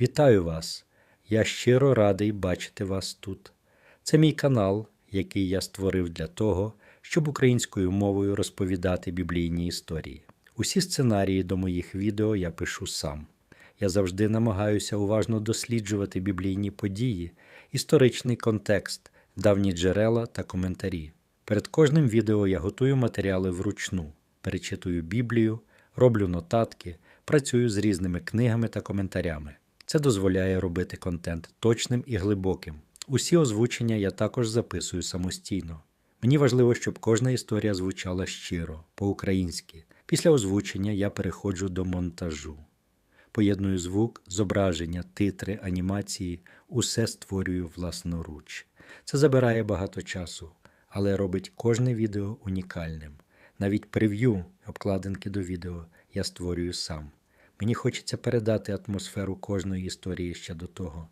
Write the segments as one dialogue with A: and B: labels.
A: Вітаю вас! Я щиро радий бачити вас тут. Це мій канал, який я створив для того, щоб українською мовою розповідати біблійні історії. Усі сценарії до моїх відео я пишу сам. Я завжди намагаюся уважно досліджувати біблійні події, історичний контекст, давні джерела та коментарі. Перед кожним відео я готую матеріали вручну, перечитую Біблію, роблю нотатки, працюю з різними книгами та коментарями. Це дозволяє робити контент точним і глибоким. Усі озвучення я також записую самостійно. Мені важливо, щоб кожна історія звучала щиро, по-українськи. Після озвучення я переходжу до монтажу. Поєдную звук, зображення, титри, анімації, усе створюю власноруч. Це забирає багато часу, але робить кожне відео унікальним. Навіть прев'ю, обкладинки до відео я створюю сам. Мені хочеться передати атмосферу кожної історії ще до того,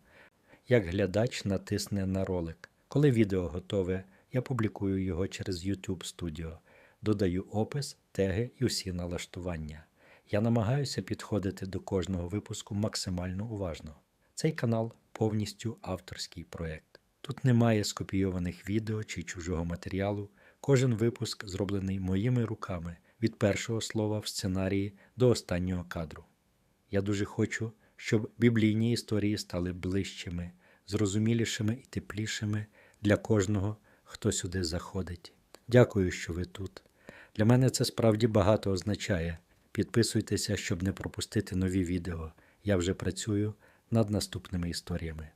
A: як глядач натисне на ролик. Коли відео готове, я публікую його через YouTube Studio, додаю опис, теги і усі налаштування. Я намагаюся підходити до кожного випуску максимально уважно. Цей канал повністю авторський проєкт. Тут немає скопійованих відео чи чужого матеріалу. Кожен випуск зроблений моїми руками від першого слова в сценарії до останнього кадру. Я дуже хочу, щоб біблійні історії стали ближчими, зрозумілішими і теплішими для кожного, хто сюди заходить. Дякую, що ви тут. Для мене це справді багато означає. Підписуйтеся, щоб не пропустити нові відео. Я вже працюю над наступними історіями.